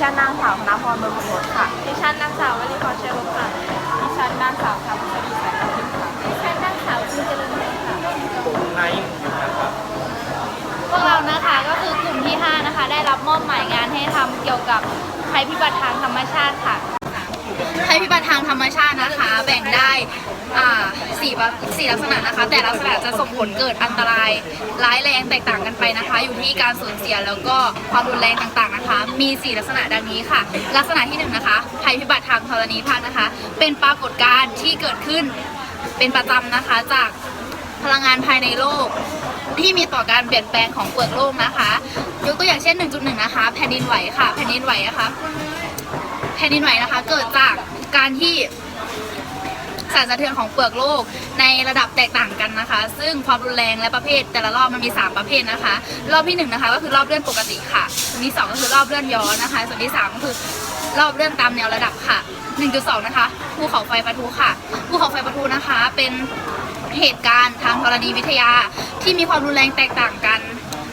ฉันนางสาวธนพรเมืองพลค่ะ ดิฉันนางสาววลีพรเชลุค่ะ ดิฉันนางสาวคำสดีสายการพิมพ์ค่ะ ดิฉันนางสาวจินเจริญเพชรค่ะไนท์นะครับพวกเรานะคะก็คือกลุ่มที่ 5 นะคะ ได้รับมอบหมายงานให้ทำเกี่ยวกับภัยพิบัติทางธรรมชาติค่ะ ภัยพิบัติทางธรรมชาตินะคะแบ่ งได้อ่าสี่ประสี่ลักษณะนะคะ แต่ลักษณะจะส่งผลเกิดอันตรายร้ายแรงแตกต่างกันไปนะคะ อยู่ที่การสูญเสียแล้วก็ความรุนแรงต่างๆนะคะ มี4ลักษณะดังนี้ค่ะ ลักษณะที่หนึ่งนะคะภัยพิบัติทางธรณีภาคนะคะ เป็นปรากฏการณ์ที่เกิดขึ้นเป็นประจำนะคะจากพลังงานภายในโลกที่มีต่อการเปลี่ยนแปลงของเปลือกโลกนะคะ ยกตัวอย่างเช่น 1.1 นะคะ แผ่นดินไหวค่ะ แผ่นดินไหวนะคะ แผ่นดินไหวนะคะ เกิดจากการที่ สั่นสะเทือนของเปลือกโลกในระดับแตกต่างกันนะคะ ซึ่งความรุนแรงและประเภทแต่ละรอบมันมี 3 ประเภทนะคะ รอบที่1นะคะก็คือรอบเลื่อนปกติค่ะ ส่วนที่ 2 ก็คือรอบเลื่อนย้อนนะคะ ส่วนที่ 3 ก็คือรอบเลื่อนตามแนวระดับค่ะ 1.2 นะคะภูเขาไฟปะทุค่ะภูเขาไฟปะทุนะคะ เป็นเหตุการณ์ทางธรณีวิทยาที่มีความรุนแรงแตกต่างกัน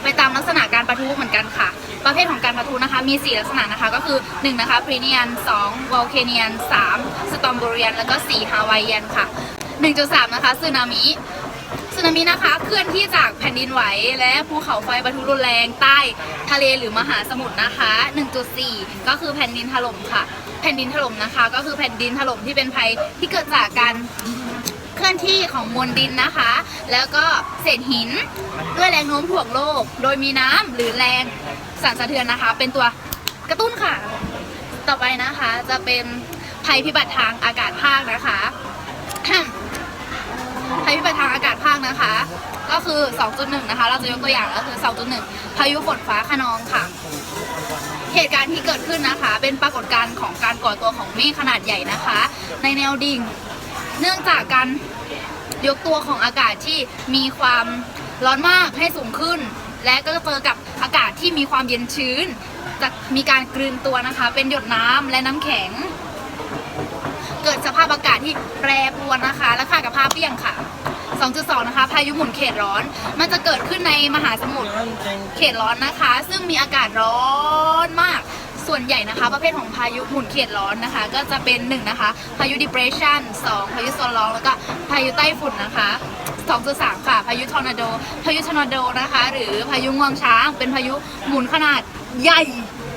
ไปตามลักษณะการปะทุเหมือนกันค่ะ ประเภทของการปะทุนะคะมี 4 ลักษณะนะคะก็คือ 1 นะคะพรีเนียน2วอลเคเนียน3สตอมโบเรียน แล้วก็ 4 ฮาวายเอียนค่ะ 1.3 นะคะสึนามิสึนามินะคะเคลื่อนที่จากแผ่นดินไหว และภูเขาไฟปะทุรุนแรงใต้ทะเลหรือมหาสมุทรนะคะ 1.4 ก็คือแผ่นดินถล่มค่ะ แผ่นดินถล่มนะคะ ก็คือแผ่นดินถล่มที่เป็นภัยที่เกิดจากการ ลื่อนที่ของมวลดินนะคะ แล้วก็เศษหินด้วยแรงโน้มถ่วงโลก โดยมีน้ำหรือแรงสั่นสะเทือนนะคะ เป็นตัวกระตุ้นค่ะ ต่อไปนะคะจะเป็นภัยพิบัติทางอากาศภาคนะคะภัยพิบัติทางอากาศภาคนะคะ ก็คือ 2.1 นะคะ เราจะยกตัวอย่างก็คือ 2.1 พายุฝนฟ้าคะนองค่ะ เหตุการณ์ที่เกิดขึ้นนะคะ เป็นปรากฏการณ์ของการก่อตัวของเมฆขนาดใหญ่นะคะ ในแนวดิ่ง เนื่องจากการ ยกตัวของอากาศที่มีความร้อนมากให้สูงขึ้น และก็เจอกับอากาศที่มีความเย็นชื้นจะมีการกลืนตัวนะคะ เป็นหยดน้ำและน้ำแข็ง เกิดสภาพอากาศที่แปรปรวนนะคะและค่ากับภาพเปี้ยงค่ะ 2.2 นะคะ พายุหมุนเขตร้อน มันจะเกิดขึ้นในมหาสมุทรเขตร้อนนะคะ ซึ่งมีอากาศร้อนมาก ส่วนใหญ่นะคะ ประเภทของพายุหมุนเขตร้อนนะคะ ก็จะเป็น1นะคะพายุ depression 2 พายุโซนร้อนแล้วก็พายุใต้ฝุ่นนะคะ2.3ค่ะ พายุทอร์นาโด พายุทอร์นาโดนะคะ หรือพายุงวงช้าง เป็นพายุหมุนขนาดใหญ่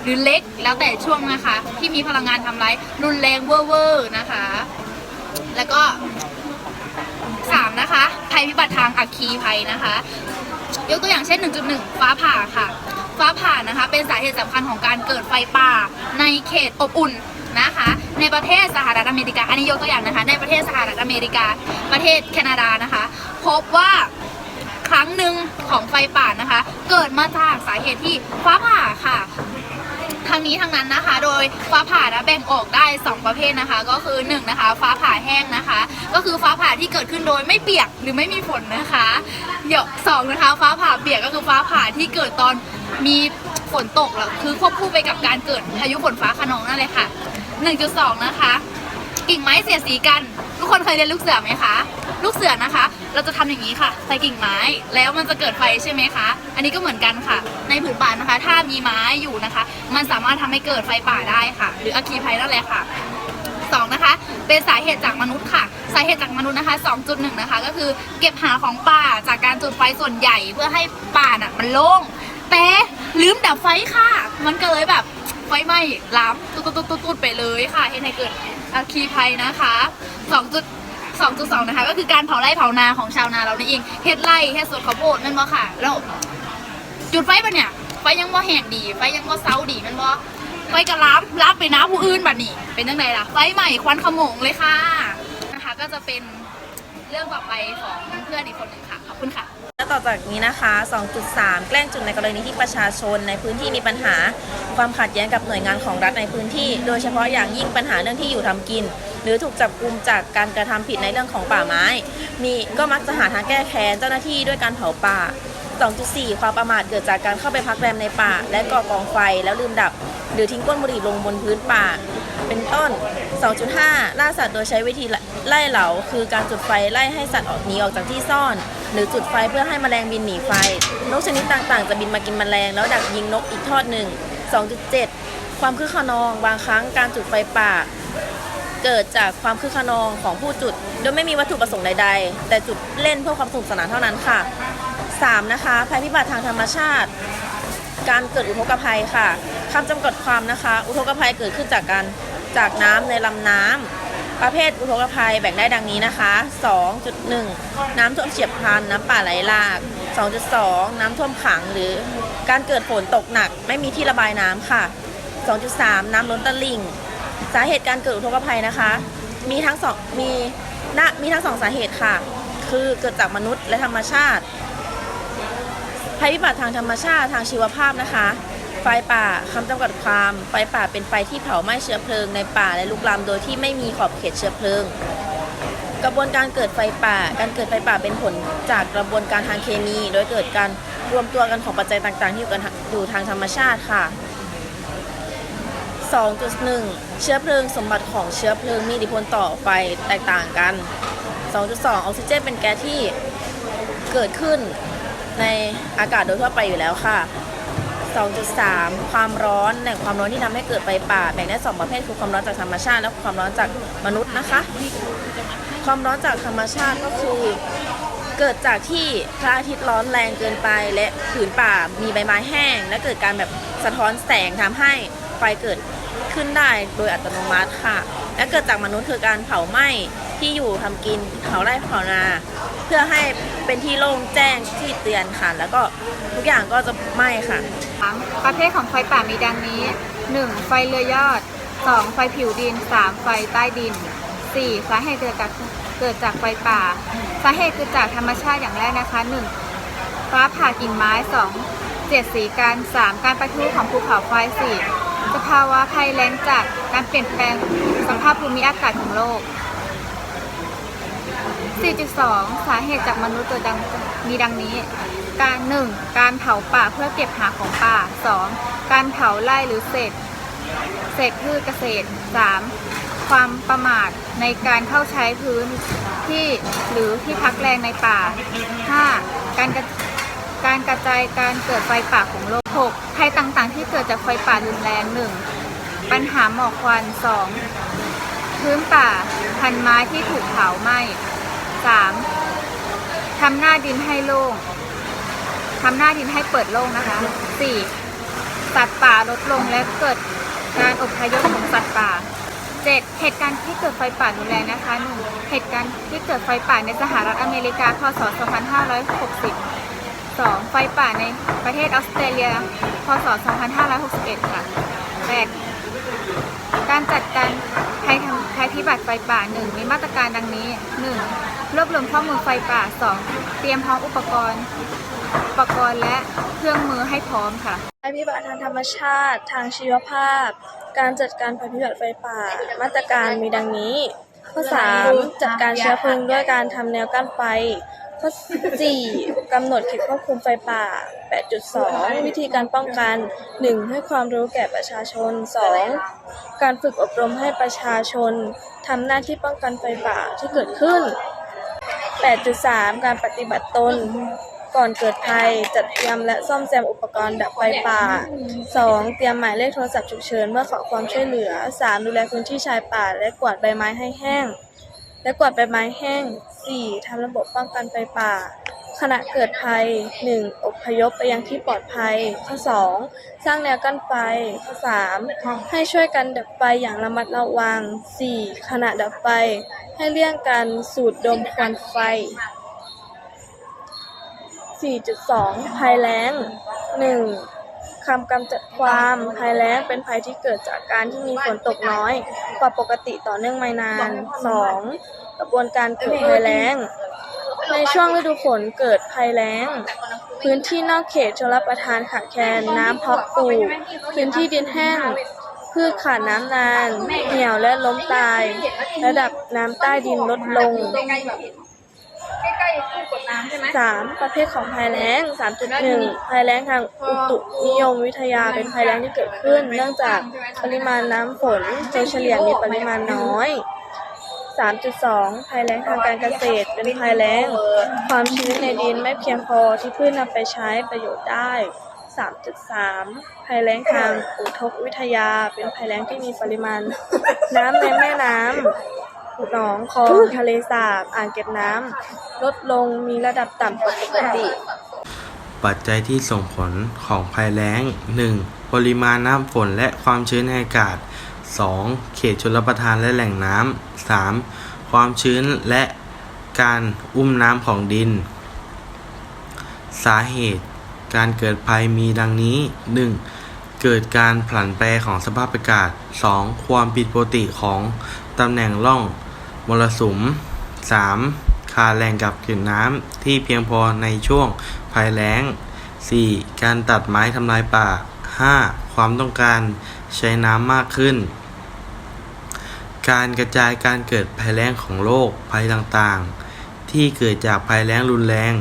หรือเล็กแล้วแต่ช่วงนะคะ ที่มีพลังงานทำร้ายรุนแรงเวอร์นะคะ แล้วก็3นะคะภัยพิบัติทางอัคคีภัยนะคะ ยกตัวอย่างเช่น 1.1 ฟ้าผ่าค่ะ ฟ้าผ่านะคะ เป็นสาเหตุสำคัญของการเกิดไฟป่าในเขตอบอุ่นนะคะ ในประเทศสหรัฐอเมริกา อันนี้ยกตัวอย่างนะคะ ในประเทศสหรัฐอเมริกา ประเทศแคนาดานะคะ พบว่าครั้งหนึ่งของไฟป่านะคะ เกิดมาจากสาเหตุที่ฟ้าผ่าค่ะ ทางนี้ทางนั้นนะคะ โดยฟ้าผ่านะแบ่งออกได้ 2 ประเภทนะคะ ก็คือ1นนะคะฟ้าผ่าแห้งนะคะ ก็คือฟ้าผ่าที่เกิดขึ้นโดยไม่เปียกหรือไม่มีฝนนะคะเดี๋ยวสองนะคะ ฟ้าผ่าเปียกก็คือฟ้าผ่าที่เกิดตอนมีฝนตกแล้วคือควบคู่ไปกับการเกิดพายุฝนฟ้าคะนองนั่นเลยค่ะ 1.2 นะคะ กิ่งไม้เสียดสีกัน ทุกคนเคยเรียนลูกเสือไหมคะ ลูกเสือนะคะ เราจะทำอย่างนี้ค่ะ ใส่กิ่งไม้แล้วมันจะเกิดไฟใช่ไหมคะ อันนี้ก็เหมือนกันค่ะ ในผืนป่านะคะ ถ้ามีไม้อยู่นะคะ มันสามารถทำให้เกิดไฟป่าได้ค่ะ หรืออัคคีภัยนั่นแหละค่ะสองนะคะเป็นสาเหตุจากมนุษย์ค่ะ สาเหตุจากมนุษย์นะคะ 2.1 นะคะ ก็คือเก็บหาของป่าจากการจุดไฟส่วนใหญ่เพื่อให้ป่าน่ะมันโล่ง แต่ลืมดับไฟค่ะ มันก็เลยแบบไฟไหม้ลามตุ๊ดตุ๊ดตุ๊ดตุ๊ดไปเลยค่ะเหตุให้เกิดอัคคีภัยนะคะ 2 2.2 นะคะ ก็คือการเผาไร่เผานาของชาวนาเรานี่เองเฮ็ดไร่เฮ็ดสวนข้าวโพดนั่นบ่ค่ะ แล้ว จุดไฟปะเนี่ยไฟยังบ่แห้งดีไฟยังบ่เซาดีมันบ่ไฟกระล้ำล้ำไปน้าผู้อื่นบัดนี้ เป็นยังไงล่ะไฟใหม่ควันขโมงเลยค่ะนะคะ ก็จะเป็นเรื่องต่อไปของเพื่อนอีกคนหนึ่งค่ะขอบคุณค่ะและต่อจากนี้นะคะ 2.3 แกล้งจุดในกรณีที่ประชาชนในพื้นที่มีปัญหา ความขัดแย้งกับหน่วยงานของรัฐในพื้นที่ โดยเฉพาะอย่างยิ่งปัญหาเรื่องที่อยู่ทำกิน หรือถูกจับกลุมจากการกระทำผิดในเรื่องของป่าไม้ มีก็มักจะหาทางแก้แค้นเจ้าหน้าที่ด้วยการเผาป่า 2.4 ความประมาทเกิดจากการเข้าไปพักแรมในป่า และก่อกองไฟแล้วลืมดับ หรือทิ้งก้นบุหรี่ลงบนพื้นป่า เป็นต้น 2.5 ล่าสัตว์โดยใช้วิธีไล่เหลา คือการจุดไฟไล่ให้สัตว์ออกหนีออกจากที่ซ่อน หรือจุดไฟเพื่อให้แมลงบินหนีไฟ นกชนิดต่างๆ จะบินมากินแมลง แล้วดักยิงนกอีกทอดหนึ่ง 2.7 ความคึกขนองบางครั้งการจุดไฟป่า เกิดจากความคึกขนองของผู้จุด โดยไม่มีวัตถุประสงค์ใดๆ แต่จุดเล่นเพื่อความสนุกสนานเท่านั้นค่ะ 3. นะคะภัยพิบัติทางธรรมชาติ การเกิดอุทกภัยค่ะคำจำกัดความนะคะ อุทกภัยเกิดขึ้นจากการจากน้ำในลำน้ำประเภทอุทกภัยแบ่งได้ดังนี้นะคะ 2.1 น้ำท่วมเฉียบพลัน น้ำป่าไหลหลาก 2.2 น้ำท่วมขังหรือการเกิดฝนตกหนักไม่มีที่ระบายน้ำค่ะ 2.3 น้ำล้นตลิ่ง สาเหตุการเกิดอุทกภัยนะคะ มีทั้งสองมีณมีทั้งสองสาเหตุค่ะ คือเกิดจากมนุษย์และธรรมชาติ ภัยพิบัติทางธรรมชาติทางชีวภาพนะคะ ไฟป่าคำจำกัดความ ไฟป่าเป็นไฟที่เผาไหม้เชื้อเพลิงในป่าและลุกลามโดยที่ไม่มีขอบเขตเชื้อเพลิง กระบวนการเกิดไฟป่า การเกิดไฟป่าเป็นผลจากกระบวนการทางเคมี โดยเกิดการรวมตัวกันของปัจจัยต่างๆ ที่อยู่กันอยู่ทางธรรมชาติค่ะ 2.1 เชื้อเพลิงสมบัติของเชื้อเพลิงมีอิทธิพลต่อไฟแตกต่างกัน 2.2 ออกซิเจนเป็นแก๊สที่เกิดขึ้นในอากาศโดยทั่วไปอยู่แล้วค่ะ 2.3 ความร้อนแหล่งความร้อนที่ทำให้เกิดไฟป่าแบ่งได้ 2 ประเภทคือความร้อนจากธรรมชาติ และความร้อนจากมนุษย์นะคะ ความร้อนจากธรรมชาติก็คือเกิดจากที่พระอาทิตย์ร้อนแรงเกินไปและผืนป่ามีใบไม้แห้ง และเกิดการแบบสะท้อนแสงทำให้ไฟเกิด ขึ้นได้โดยอัตโนมัติค่ะ และเกิดจากมนุษย์คือการเผาไหม้ที่อยู่ทำกินเผาไร่เผานา เพื่อให้เป็นที่โล่งแจ้งที่เตือนค่ะ แล้วก็ทุกอย่างก็จะไหม้ค่ะ ประเภทของไฟป่ามีดังนี้ 1. ไฟเรือยอด 2. ไฟผิวดิน 3. ไฟใต้ดิน 4. สาเหตุเกิดจากเกิดจากไฟป่า สาเหตุเกิดจากธรรมชาติอย่างแรกนะคะ 1. ฟ้าผ่ากิ่งไม้ 2. เสียดสีกัน 3. การประทุของภูเขาไฟ 4. สภาวะภัยแล้งจากการเปลี่ยนแปลงสภาพภูมิอากาศของโลก 4.2 สาเหตุจากมนุษย์เกิดดังมีดังนี้ การ 1. การเผาป่าเพื่อเก็บหาของป่า 2. การเผาไร่หรือเศษ เศษพืชเกษตร 3. ความประมาทในการเข้าใช้พื้นที่หรือที่พักแรงในป่า 5. การกระ การกระจายการเกิดไฟป่าของโลก 6. ภัยต่างๆ ที่เกิดจากไฟป่ารุนแรง 1. ปัญหาหมอกควัน 2. พื้นป่า พันไม้ที่ถูกเผาไหม้ 3. ทำหน้าดินให้โล่งทำหน้าดินให้เปิดโล่งนะคะ 4. สัตว์ป่าลดลงและเกิดการอพยพของสัตว์ป่า 7. เหตุการณ์ที่เกิดไฟป่ารุนแรงนะคะ 1. เหตุการณ์ที่เกิดไฟป่าในสหรัฐอเมริกา พศ 2560 2. ไฟป่าในประเทศออสเตรเลีย พศ 2561 ค่ะ 8. การจัดการภัยทำภัยพิบัติไฟป่า 1. มีมาตรการดังนี้ 1. รวบรวมข้อมูลไฟป่า 2. เตรียมพร้อมอุปกรณ์ อุปกรณ์และเครื่องมือให้พร้อมค่ะภัยพิบัติทางธรรมชาติ ทางชีวภาพ การจัดการภัยพิบัติไฟป่า มาตรการมีดังนี้ ข้อ 3 จัดการเชื้อเพลิงด้วยการทำแนวกั้นไฟ ข้อ 4 กำหนดเขตควบคุมไฟป่า 8.2 วิธีการป้องกัน 1. ให้ความรู้แก่ประชาชน 2. การฝึกอบรมให้ประชาชนทำหน้าที่ป้องกันไฟป่าที่เกิดขึ้น 8.3 การปฏิบัติตน ก่อนเกิดภัย จัดเตรียมและซ่อมแซมอุปกรณ์ดับไฟป่า 2. เตรียมหมายเลขโทรศัพท์ฉุกเฉินเมื่อขอความช่วยเหลือ 3. ดูแลพื้นที่ชายป่า และกวาดใบไม้ให้แห้ง และกวาดใบไม้แห้ง 4. ทำระบบป้องกันไฟป่า ขณะเกิดภัย 1. อพยพไปยังที่ปลอดภัย ข้อ 2. สร้างแนวกั้นไฟ ข้อ 3. ให้ช่วยกันดับไฟอย่างระมัดระวัง 4. ขณะดับไฟ ให้เลี่ยงการสูดดมควันไฟ 4.2 ภัยแล้ง 1. คำกำจัดความภัยแล้งเป็นภัยที่เกิดจากการที่มีฝนตกน้อย กว่าปกติต่อเนื่องมานาน 2. กระบวนการเกิดภัยแล้ง ในช่วงฤดูฝนเกิดภัยแล้ง พื้นที่นอกเขตชลประทานขาดแคลนน้ำเพาะปลูกพื้นที่ดินแห้งพืชขาดน้ำนาน เหี่ยวและล้มตาย ระดับน้ำใต้ดินลดลง 3. ประเภทของภัยแล้ง 3.1 ภัยแล้งทางอุตุนิยมวิทยาเป็นภัยแล้งที่เกิดขึ้น เนื่องจากปริมาณน้ำฝนโดยเฉลี่ยมีปริมาณน้อย 3.2 ภัยแล้งทางการเกษตร เป็นภัยแล้ง ความชื้นในดินไม่เพียงพอที่พืชนำไปใช้ประโยชน์ได้ 3.3 ภัยแล้งทางอุทกวิทยา เป็นภัยแล้งที่มีปริมาณ น้ำในแม่น้ำหนองคลองทะเลสาบอ่างเก็บน้ำลดลงมีระดับต่ำกว่าปกติ ปัจจัยที่ส่งผลของภัยแล้ง 1. ปริมาณน้ำฝนและความชื้นในอากาศ 2. เขตชลประทานและแหล่งน้ำ 3. ความชื้นและการอุ้มน้ำของดิน สาเหตุ การเกิดภัยมีดังนี้ 1. เกิดการผันแปรของสภาพอากาศ 2. ความผิดปกติของตำแหน่งร่องมรสุม 3. ขาดแหล่งกักเก็บน้ำที่เพียงพอในช่วงภัยแล้ง 4. การตัดไม้ทำลายป่า 5. ความต้องการใช้น้ำมากขึ้น การกระจายการเกิดภัยแล้งของโลกภัยต่างๆ ที่เกิดจากภัยแล้งรุนแรง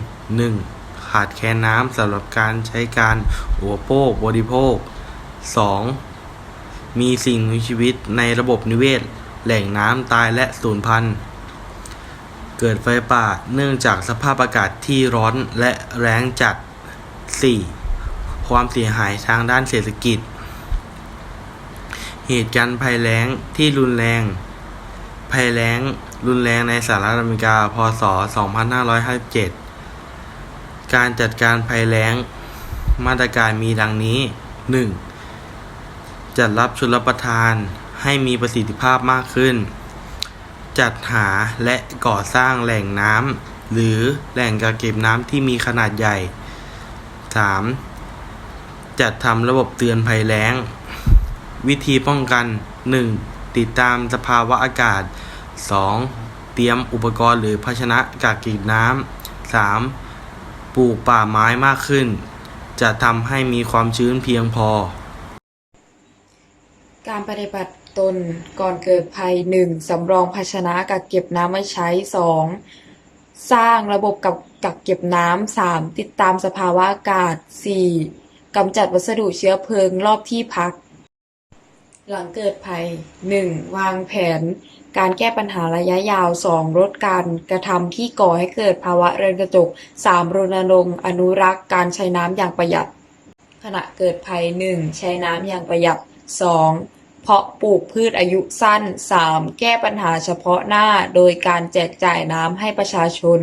1. ขาดแคลนน้ำสำหรับการใช้การอุปโภคบริโภค 2. มีสิ่งมีชีวิตในระบบนิเวศ แหล่งน้ำตายและสูญพันธุ์เกิดไฟป่าเนื่องจากสภาพอากาศที่ร้อนและแรงจัด 4. ความเสียหายทางด้านเศรษฐกิจ เหตุการณ์ภัยแล้งที่รุนแรง ภัยแล้งรุนแรงในสหรัฐอเมริกา พศ 2557 การจัดการภัยแล้ง มาตรการมีดังนี้ 1. จัดรับชลประทานให้มีประสิทธิภาพมากขึ้น จัดหาและก่อสร้างแหล่งน้ำหรือแหล่งกักเก็บน้ำที่มีขนาดใหญ่ 3. จัดทำระบบเตือนภัยแล้ง วิธีป้องกัน 1. ติดตามสภาวะอากาศ 2. เตรียมอุปกรณ์หรือภาชนะกักเก็บน้ำ 3. ปลูกป่าไม้มากขึ้น จะทำให้มีความชื้นเพียงพอ การปฏิบัติตนก่อนเกิดภัย 1. สำรองภาชนะกักเก็บน้ำไว้ใช้ 2. สร้างระบบกับกักเก็บน้ำ 3. ติดตามสภาวะอากาศ 4. กำจัดวัสดุเชื้อเพลิงรอบที่พัก หลังเกิดภัย 1. วางแผน การแก้ปัญหาระยะยาว 2. ลดการกระทำที่ก่อให้เกิดภาวะเรือนกระจก 3. รณรงค์อนุรักษ์การใช้น้ำอย่างประหยัด ขณะเกิดภัย 1. ใช้น้ำอย่างประหยัด 2. เพาะปลูกพืชอายุสั้น 3. แก้ปัญหาเฉพาะหน้า โดยการแจกจ่ายน้ำให้ประชาชน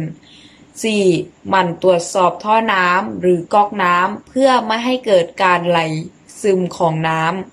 4. หมั่นตรวจสอบท่อน้ำหรือก๊อกน้ำเพื่อไม่ให้เกิดการไหลซึมของน้ำ